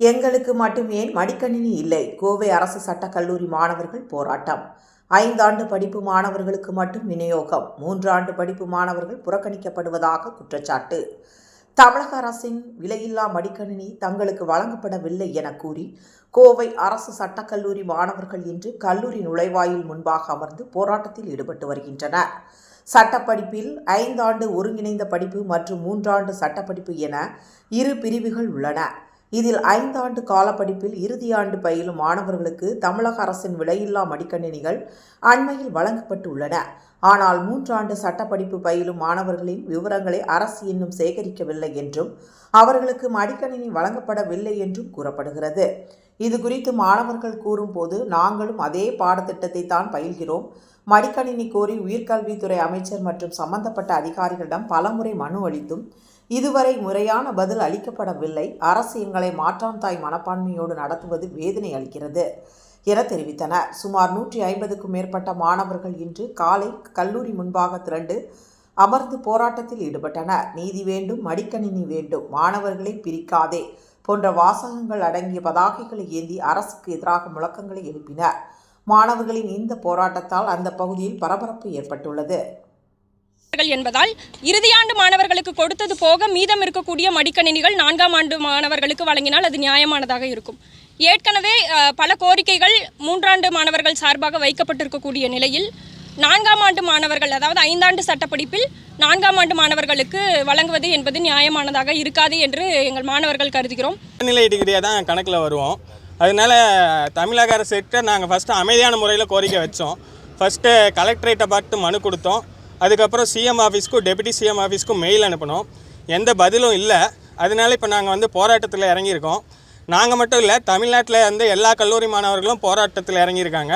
எங்களுக்கு மட்டும் ஏன் மடிக்கணினி இல்லை? கோவை அரசு சட்டக்கல்லூரி மாணவர்கள் போராட்டம். ஐந்தாண்டு படிப்பு மாணவர்களுக்கு மட்டும் விநியோகம். மூன்றாண்டு படிப்பு மாணவர்கள் புறக்கணிக்கப்படுவதாக குற்றச்சாட்டு. தமிழக அரசின் விலையில்லா மடிக்கணினி தங்களுக்கு வழங்கப்படவில்லை என கூறி கோவை அரசு சட்டக்கல்லூரி மாணவர்கள் இன்று கல்லூரி நுழைவாயில் முன்பாக அமர்ந்து போராட்டத்தில் ஈடுபட்டு வருகின்றனர். சட்டப்படிப்பில் ஐந்தாண்டு ஒருங்கிணைந்த படிப்பு மற்றும் மூன்றாண்டு சட்டப்படிப்பு என இரு பிரிவுகள் உள்ளன. இதில் ஐந்தாண்டு காலப்படிப்பில் இறுதியாண்டு பயிலும் மாணவர்களுக்கு தமிழக அரசின் விலையில்லா மடிக்கணினிகள் அண்மையில் வழங்கப்பட்டுள்ளன. ஆனால் மூன்றாண்டு சட்டப்படிப்பு பயிலும் மாணவர்களின் விவரங்களை அரசு இன்னும் சேகரிக்கவில்லை என்றும் அவர்களுக்கு மடிக்கணினி வழங்கப்படவில்லை என்றும் கூறப்படுகிறது. இது குறித்து மாணவர்கள் கூறும்போது நாங்களும் அதே பாடத்திட்டத்தை தான் பயில்கிறோம். மடிக்கணினி கோரி உயர்கல்வித்துறை அமைச்சர் மற்றும் சம்பந்தப்பட்ட அதிகாரிகளிடம் பலமுறை மனு அளித்தும் இதுவரை முறையான பதில் அளிக்கப்படவில்லை. அரசு எங்களை மாற்றான் தாய் மனப்பான்மையோடு நடத்துவது வேதனை அளிக்கிறது என தெரிவித்தனர். சுமார் நூற்றி ஐம்பதுக்கும் மேற்பட்ட மாணவர்கள் இன்று காலை கல்லூரி முன்பாக திரண்டு அமர்ந்து போராட்டத்தில் ஈடுபட்டனர். நீதி வேண்டும் மடிக்கணினி வேண்டும் மாணவர்களை பிரிக்காதே போன்ற வாசகங்கள் அடங்கிய பதாகைகளை ஏந்தி அரசுக்கு எதிராக முழக்கங்களை எழுப்பினர். மாணவர்களின் இந்த போராட்டத்தால் அந்த பகுதியில் பரபரப்பு ஏற்பட்டுள்ளது. என்பதால் இறுதியாண்டு மாணவர்களுக்கு கொடுத்தது போக மீதம் இருக்கக்கூடிய மடிக்கணினிகள் நான்காம் ஆண்டு மாணவர்களுக்கு வழங்கினால் அது நியாயமானதாக இருக்கும். ஏற்கனவே பல கோரிக்கைகள் மூன்றாண்டு மாணவர்கள் சார்பாக வைக்கப்பட்டிருக்கக்கூடிய நிலையில் நான்காம் ஆண்டு மாணவர்கள் அதாவது ஐந்தாண்டு சட்டப்படிப்பில் நான்காம் ஆண்டு மாணவர்களுக்கு வழங்குவது என்பது நியாயமானதாக இருக்காது என்று எங்கள் மாணவர்கள் கருதுகிறோம். நிலை டிகிரியாக தான் கணக்கில் வருவோம். அதனால தமிழக அரசுக்கிட்ட நாங்கள் ஃபஸ்ட்டு அமைதியான முறையில் கோரிக்கை வச்சோம். ஃபஸ்ட்டு கலெக்டரேட்டை பார்த்து மனு கொடுத்தோம். அதுக்கப்புறம் சிஎம் ஆஃபீஸ்க்கும் டெபுட்டி சிஎம் ஆஃபீஸ்க்கும் மெயில் அனுப்பினோம். எந்த பதிலும் இல்லை. அதனால இப்போ நாங்கள் வந்து போராட்டத்தில் இறங்கியிருக்கோம். நாங்கள் மட்டும் இல்லை தமிழ்நாட்டில் வந்து எல்லா கல்லூரி மாணவர்களும் போராட்டத்தில் இறங்கியிருக்காங்க.